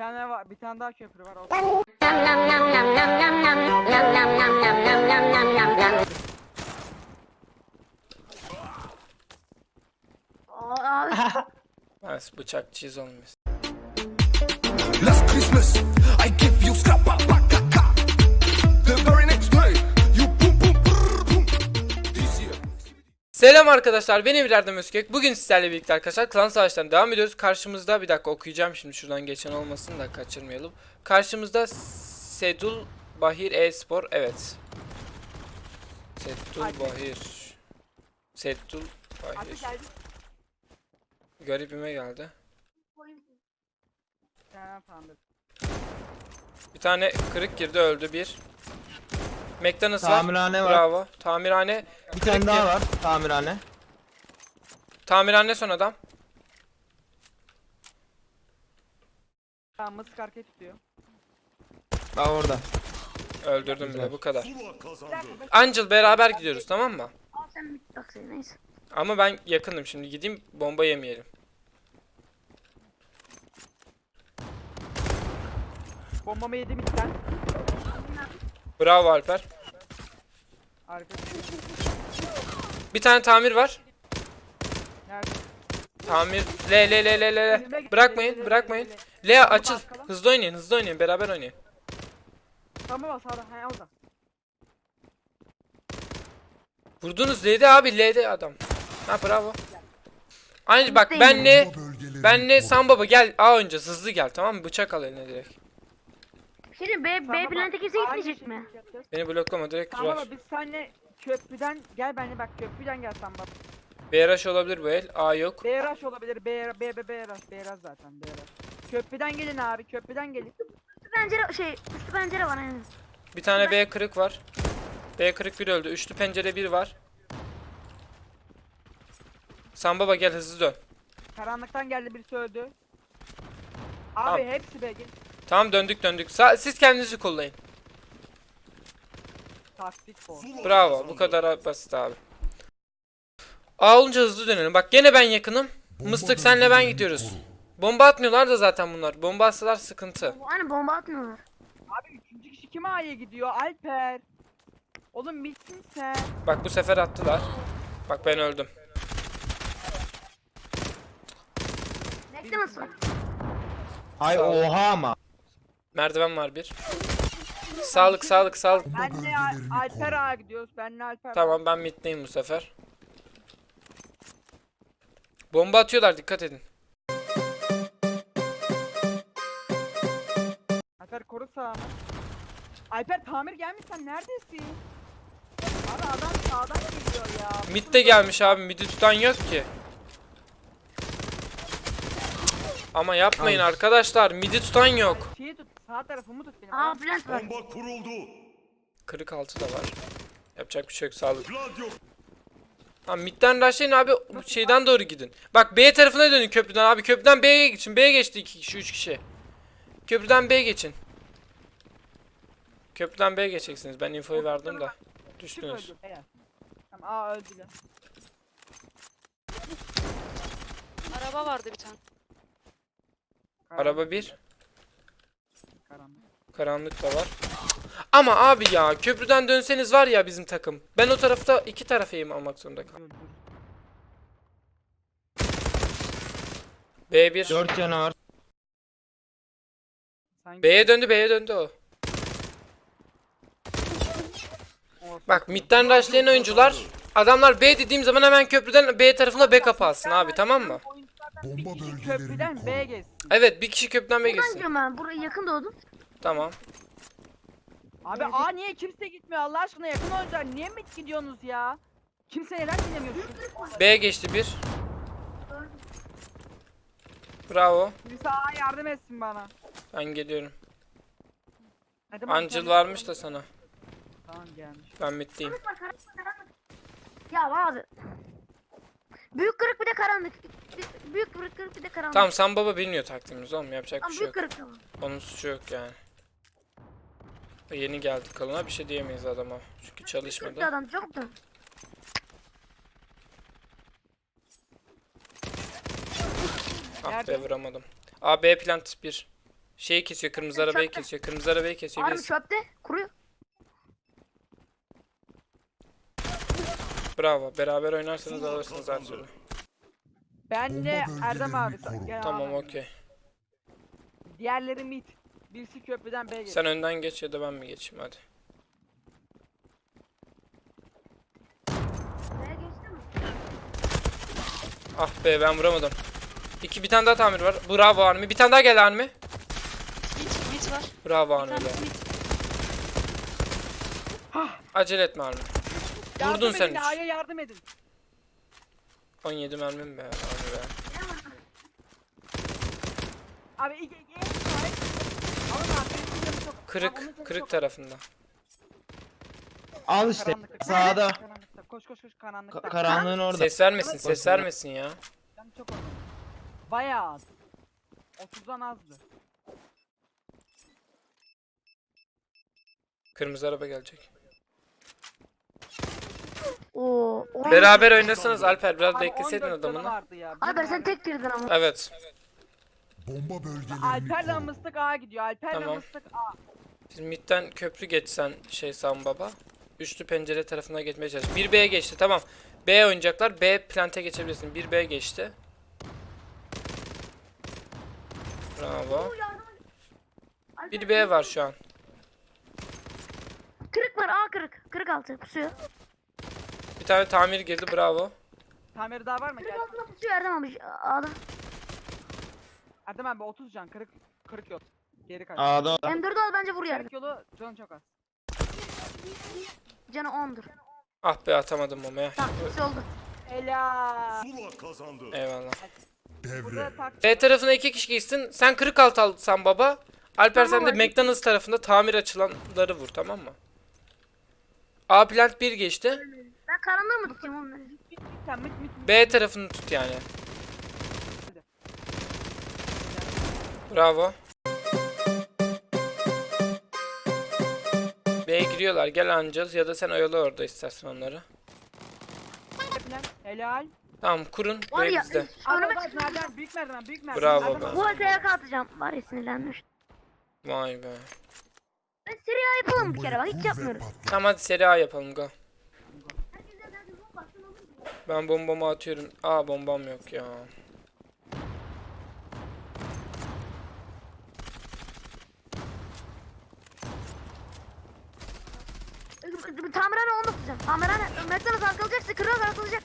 tane var, bir tane daha köprü var. O-. Ha, bıçakçıyız olmuş. Last Christmas, I give Selam arkadaşlar ben Emir Erdem Özkök. Bugün sizlerle birlikte arkadaşlar klan savaşlarına devam ediyoruz. Karşımızda bir dakika okuyacağım şimdi şuradan geçen olmasın da kaçırmayalım. Karşımızda Sedul Bahir E-Spor evet. Sedul Bahir. Sedul Bahir. Garibime geldi. Bir tane kırık girdi öldü bir. McDonald's var. Tamirhane var. Bravo. Tamirhane. Bir tane daha var tamirhane. Tamirhane son adam. Tamam mısık arkaya tutuyor. Bak orada. Öldürdüm bile bu kadar. Angel beraber gidiyoruz tamam mı? Al sen bir bak sen neyse. Ama ben yakınım şimdi gideyim bomba yemeyelim. Bombamı yedim ilkten. Bravo Alper. Bir tane tamir var. Tamir. Le le le le le. le. Bırakmayın bırakmayın. Le açıl. Hızlı oynayın hızlı oynayın beraber oynayın. Tamam bak sağda. He orada. Vurdunuz L'de abi L'de adam. Ha bravo. Aynı bak benle benle Sam baba gel A oynayacağız hızlı gel tamam mı? Bıçak al eline direkt. Şimdi B, B plante kimse gitmeyecek mi? Beni bloklama direkt Tamam rush. baba biz seninle köprüden gel benimle bak köprüden gel sen bak. BRH olabilir bu el. A yok. BRH olabilir. B B B BRH. BRH zaten BRH. Köprüden gelin abi köprüden gelin. Üstü pencere şey, üstü pencere var yani. Bir tane B kırık var. B kırık bir öldü. Üçlü pencere bir var. Sam baba gel hızlı dön. Karanlıktan geldi birisi öldü. Abi Tamam. hepsi be gel. Tamam döndük döndük. Sa- siz kendinizi kollayın. Taktik bu. Bravo. Bu kadar basit abi. A olunca hızlı dönelim. Bak gene ben yakınım. Mıstık senle ben gidiyoruz. Bomba atmıyorlar da zaten bunlar. Bomba atsalar sıkıntı. Hani bomba atmıyorlar. Abi üçüncü kişi kim A'ya gidiyor? Alper. Oğlum bitsin sen. Bak bu sefer attılar. Bak ben öldüm. Nekte nasıl? Hay oha ama. Merdiven var bir. Sağlık sağlık sağlık. Benle Al- Alper A'ya gidiyoruz. Benle Alper. Tamam ben middeyim bu sefer. Bomba atıyorlar dikkat edin. Alper koru sağını. Alper tamir gelmiş sen neredesin? Abi adam sağdan geliyor ya. Mid de gelmiş abi. Mid'i tutan yok ki. Ama yapmayın arkadaşlar. Mid'i tutan yok. Sağ tarafımı tut benim. Aa plant var. Bomba kuruldu. Kırık altı da var. Yapacak bir şey yok sağlık. Gladio Ha midden rushlayın abi şeyden doğru gidin. Bak B tarafına dönün köprüden abi. Köprüden B'ye geçin. B'ye geçti 2 kişi 3 kişi. Köprüden B'ye geçin. Köprüden B'ye geçeceksiniz. Ben infoyu verdim da. Kim Düştünüz. öldü? Tamam A öldüler. Araba vardı bir tane. Araba 1. Karanlık. Karanlık da var. Ama abi ya köprüden dönseniz var ya bizim takım. Ben o tarafta iki taraf eğim almak zorunda kaldım. B1. 4 canavar. Sen B'ye döndü B'ye döndü o. Bak midden rushlayan oyuncular adamlar B dediğim zaman hemen köprüden B tarafına backup alsın abi tamam mı? Bir kişi köprüden B'ye geçsin. Evet bir kişi köprüden B Buradan gidiyorum ben. Buraya yakın doğdum. Tamam. Abi A niye kimse gitmiyor Allah aşkına yakın oyuncular niye mi gidiyorsunuz ya? Kimse neden dinlemiyorsun? B geçti bir. Bravo. Birisi A yardım etsin bana. Ben geliyorum. Hadi Angel varmış da sana. Tamam gelmiş. Ben middeyim. Ya abi. Büyük kırık bir de karanlık. Bir- Büyük kırık kırık bir de karanlık. Tamam Sam baba bilmiyor taktiğimizi oğlum yapacak bir şey büyük yok. kırık. Onun suçu yok yani. Yeni geldik kalına bir şey diyemeyiz adama. Çünkü Kırık çalışmadı. adam çabuk dön. Ah be Nerede? vuramadım. A B plant 1. Şeyi kesiyor, kırmızı arabayı Çöpte. kesiyor. Kırmızı arabayı kesiyor. Army Biz- çöpte kuruyor. Bravo. Beraber oynarsanız alırsınız her türlü. Benle Bomba Erdem abi. Gel Tamam abi. okey. Diğerleri mid. Birisi köprüden B'ye. Sen önden geç ya da ben mi geçeyim hadi. Nereye geçti mi? Ah be ben vuramadım. İki bir tane daha tamir var. Bravo Army. Bir tane daha gel Army. Mid, mid var. Bravo Bir Army be. tanesi mid. Acele etme Army. Yardım Vurdun sen edin, üç. A'ya yardım edin. 17 mermim be Army be. Abi iyi iyi. iyi. Alın abi. benim canım çok- Abi onun Kırık, canı kırık çok- tarafında. Al işte. Karanlıkta. Sağda. Karanlıkta. Koş koş koş karanlıkta. Ka- karanlığın orada. Ses vermesin, ses Boşuna. vermesin ya. Canım çok. Bayağı az. 30'dan azdı. Kırmızı araba gelecek. Oo. on- Beraber oynasanız Alper biraz Abi bekleseydin 14 canı adamını. vardı ya. Bir Alper sen tek girdin ama. Evet. Bomba bölgelerini Alper'le koru. mıstık A gidiyor. Alper'le Tamam. mıstık A. Şimdi midden köprü geçsen şey Sam baba. Üçlü pencere tarafına geçmeye çalış. 1B'ye geçti tamam. B oynayacaklar. B plante geçebilirsin. 1B geçti. Bravo. Alper, 1B var şu an. Kırık var A kırık. Kırık altı pusuyor. Bir tane tamir girdi bravo. Tamiri daha var mı? Gel. altına pusuyor Erdem abi. A'da. Erdem abi 30 can. Kırık. Kırık yol. Geri kaç. A'da. M4'ü al bence vur Erdem. Kırık yolu canı çok az. Canı 10'dur. Ah be atamadım mamaya. Tamam pusu oldu. Ela. Zula kazandı. Eyvallah. Devre. Burada tak. B tarafına iki kişi gitsin. Sen kırık alt al Sam baba. Alper sen Tamam de abi. McDonald's tarafında tamir açılanları vur tamam mı? A plant 1 geçti. Ben karanlığı mı tutayım onları? Mit mit sen mit mit. mit. B tarafını tut yani. Bravo. B'ye giriyorlar. Gel Angel ya da sen oyalı orada istersen onları. Helal. Tamam kurun. Var B ya. bizde. Önüme çıktı. merdiven büyük merdiven büyük merdiven. Bravo. Bu arkaya atacağım. Var ya sinirlenmiş. Vay be. Ben seri A yapalım bir kere bak hiç yapmıyoruz. Tamam hadi seri A yapalım go. Ben bombamı atıyorum. Aa bombam yok ya. Tamirhane onu tutacağım. Tamirhane. McDonald's arkalayacaksa kırıyor arkalayacak.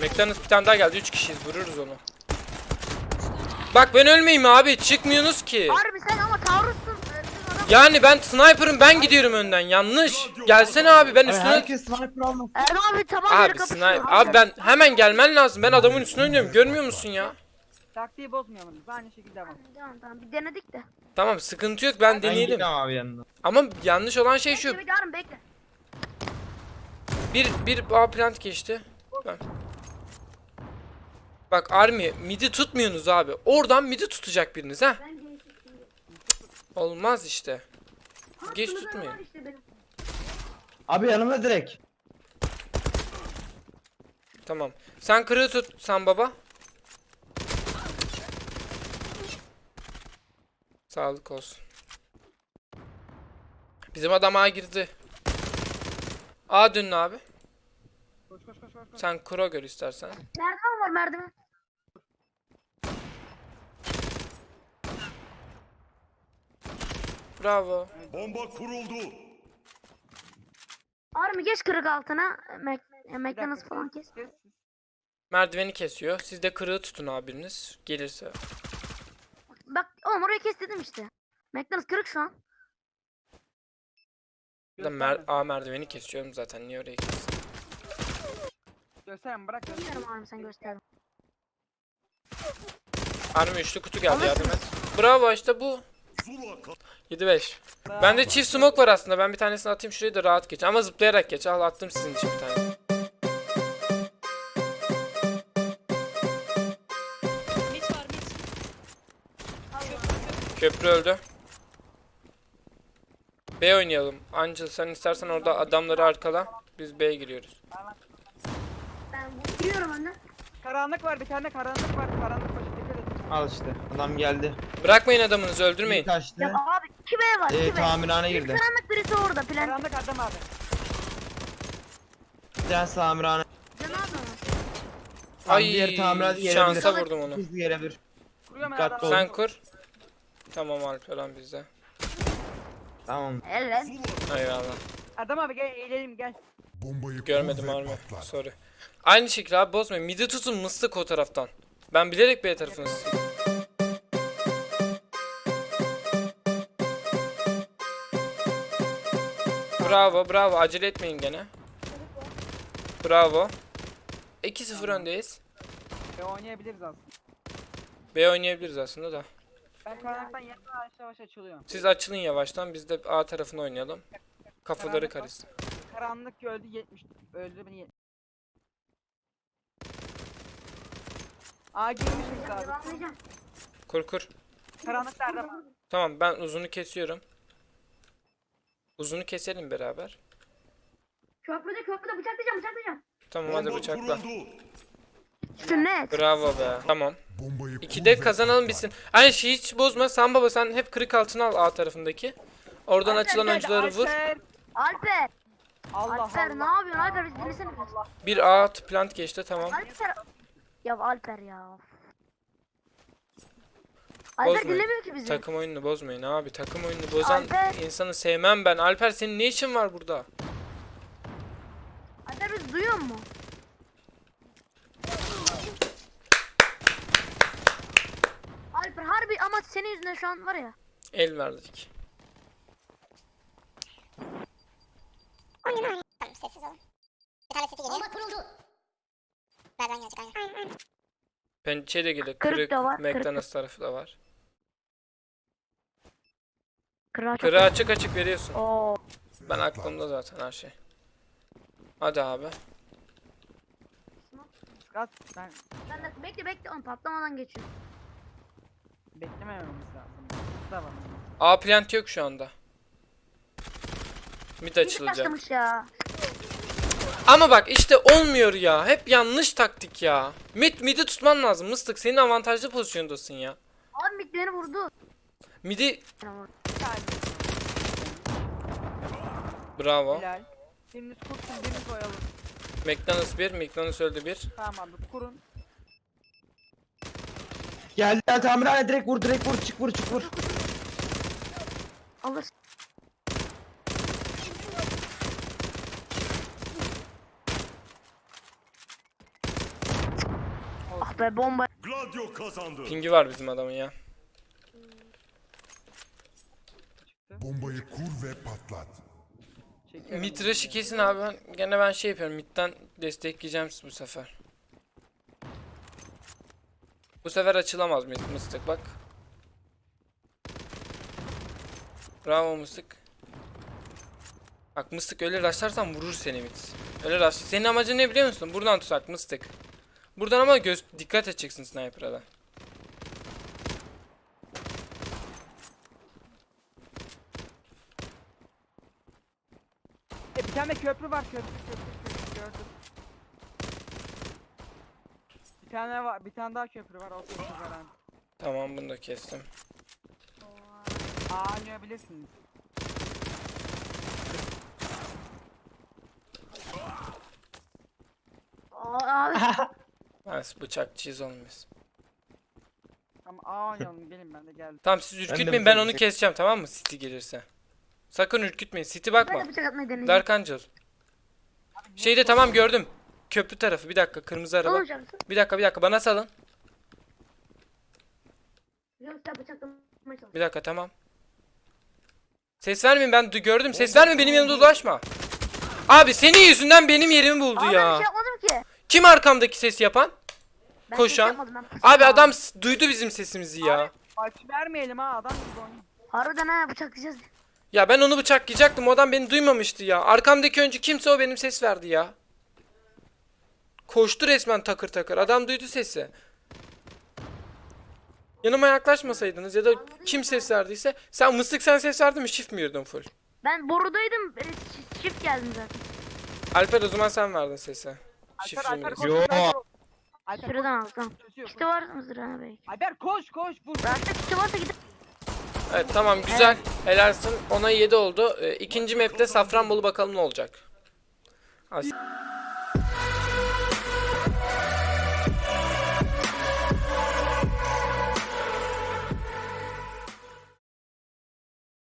McDonald's bir tane daha geldi. 3 kişiyiz. Vururuz onu. Bak ben ölmeyeyim abi. Çıkmıyorsunuz ki. Harbi sen Yani ben sniper'ım ben gidiyorum önden. Yanlış. Gelsene abi ben üstüne... herkes sniper almasın. Erdem abi tabanca Abi sniper. Abi ben hemen gelmen lazım. Ben adamın üstüne oynuyorum. Görmüyor musun ya? Taktiği bozmayalım. Biz aynı şekilde devam. Tamam tamam bir denedik de. Tamam sıkıntı yok. Ben Ben deneyelim. gideceğim abi yanına. Ama yanlış olan şey şu. Bekle bekle. Bir bir A plant geçti. Ben- Bak Army midi tutmuyorsunuz abi. Oradan midi tutacak biriniz ha. Olmaz işte. Geç tutmuyor. Abi yanımda direkt. Tamam. Sen kırığı tut sen baba. Sağlık olsun. Bizim adam A girdi. A dönün abi. Koş koş koş koş. koş. Sen kuro gör istersen. Merdiven var merdiven. Bravo. Bomba kuruldu. Harun geç kırık altına. Mac, Bir McDonald's falan kes. Merdiveni kesiyor. Siz de kırığı tutun abiniz. Gelirse. Bak oğlum orayı kes dedim işte. McDonald's kırık şu an. Da mer. A merdiveni kesiyorum zaten. Niye oraya kesin? Gösterme bırak. Bilmiyorum Harun sen göster. Army üçlü kutu geldi yardım et. Bravo işte bu. Zula kazandı. 7-5. Bende çift smoke var aslında. Ben bir tanesini atayım şuraya da rahat geç. Ama zıplayarak geç. Al attım sizin için bir tane. Var. Köprü öldü. B oynayalım. Angel sen istersen orada adamları arkala. Biz B'ye giriyoruz. Ben giriyorum önden. Karanlık var bir tane karanlık var. Karanlık başı Al işte. Adam geldi. Bırakmayın adamınızı öldürmeyin. Bir kaçtı. Ya abi 2B var 2B. Ee, tamirhane Birisi girdi. karanlık birisi orada plan. Karanlık adam abi. Bir tane tamirhane. Can abi. Ay diğer tamirhane gelebilir. şansa vurdum onu. Hızlı. Kuruyorum ben Dikkatli adamı. ol. Sen kur. Tamam Alperen bizde. Tamam. Evet. Eyvallah. Adam abi gel eğlenelim gel. Bombayı Görmedim ve harbi. patlat. Sorry. Aynı şekilde abi bozmayın. Midi tutun mıstık o taraftan. Ben bilerek B tarafını. Bravo bravo acele etmeyin gene. Bravo. 2-0 öndeyiz. Ve oynayabiliriz aslında. B oynayabiliriz aslında da. Ben karanlıktan yavaş yavaş açılıyorum. Siz açılın yavaştan biz de A tarafını oynayalım. Kafaları Karanlık karışsın. Karanlık öldü 70. Öldü beni 70. Aa girmişiz abi. Kur kur. Karanlık nerede? Tamam ben uzunu kesiyorum. Uzunu keselim beraber. Köprüde köprüde bıçaklayacağım bıçaklayacağım. Tamam hadi bıçakla. Sünnet. Bravo be. Tamam. Bombayı İkide kazanalım bitsin. Aynı şeyi hiç bozma. Sen baba sen hep kırık altına al A tarafındaki. Oradan Alper açılan oyuncuları vur. Alper. Alper. Allah Alper ne Allah. yapıyorsun Alper biz dinlesene. Bir A plant geçti tamam. Alper. Ya Alper ya. Alper Bozmayın. dinlemiyor ki bizi. Takım oyununu bozmayın abi. Takım oyununu bozan Alper. insanı sevmem ben. Alper senin ne işin var burada? Alper bizi duyuyor mu? Alper harbi ama senin yüzünden şu an var ya. El verdik. Tamam sessiz olun. Bir tane sesi geliyor. Bomba kuruldu. Nereden gelecek aynen. Pençe de gelir. Kırık Kırık. da var, kırık. McDonald's tarafı da var. Kırağı çok. Kırığı açık açık veriyorsun. Oo. Ben aklımda zaten her şey. Hadi abi. Ben Sen de bekle bekle onu patlamadan geçiyor. beklemememiz lazım. Var. A plant yok şu anda. Mid Bir açılacak. başlamış ya. Ama bak işte olmuyor ya. Hep yanlış taktik ya. Mid midi tutman lazım. Mıstık senin avantajlı pozisyondasın ya. Abi mid beni vurdu. Midi Beni vurdu. Bravo. Hilal. Biriniz kursun biriniz oyalı. McDonald's 1, McDonald's öldü 1. Tamam abi kurun. Geldi tamirhane direkt vur direkt vur çık vur çık vur. Alırsın. Ah be bomba. Gladio kazandı. Pingi var bizim adamın ya. Bombayı kur ve patlat. Rush'ı kesin abi. Ben, gene ben şey yapıyorum. Mid'den destekleyeceğim sizi bu sefer. Bu sefer açılamaz mid mıstık bak. Bravo mıstık. Bak mıstık öyle rushlarsan vurur seni mid. Öyle rush. Senin amacın ne biliyor musun? Buradan tutak mıstık. Buradan ama göz dikkat edeceksin sniper'a da. Tane köprü var köprü köprü köprü gördüm. Bir tane var bir tane daha köprü var o köprü garanti. Tamam bunu da kestim. Aa oynayabilirsiniz. Aa, abi. Ben bıçakçıyız olmuyoruz. Ama aa oynayalım gelin ben de geldim. Tamam siz ürkütmeyin ben onu keseceğim tamam mı? City gelirse. Sakın ürkütmeyin. City Ben bakma. de bıçak atmayı deneyeceğim. Dark Angel. Şeyde tamam gördüm. Köprü tarafı bir dakika kırmızı araba. Olacak mısın? Bir dakika bir dakika bana salın. Sen çalış. Bir dakika tamam. Ses vermeyin ben du- gördüm. Ses verme benim yanımda dolaşma. Abi senin yüzünden benim yerimi buldu Abi ben bir ya. şey yapmadım ki. Kim arkamdaki ses yapan? Ben Koşan. Şey yapmadım, ben Abi adam s- duydu bizim sesimizi ya. Maç vermeyelim ha adam gibi. Harbiden ha bıçaklayacağız. Ya ben onu bıçaklayacaktım. O adam beni duymamıştı ya. Arkamdaki öncü kimse o benim ses verdi ya. Koştu resmen takır takır. Adam duydu sesi. Yanıma yaklaşmasaydınız ya da kim ses verdiyse sen mıstık sen ses verdin mi shift mi yürüdün full? Ben borudaydım. e, Shift geldim zaten. Alper o zaman sen verdin sesi. Alper Shift Alper yürüdün. koş. Yo. Alper, Alper Şuradan koş. al tamam. Çözüyor, İşte koş. var mızrağı belki. Alper koş koş vur. Rahatta kişi varsa gidip. Evet tamam güzel. Helalsin. Ona 7 oldu. Ee, ikinci map'te Safranbolu bakalım ne olacak. As-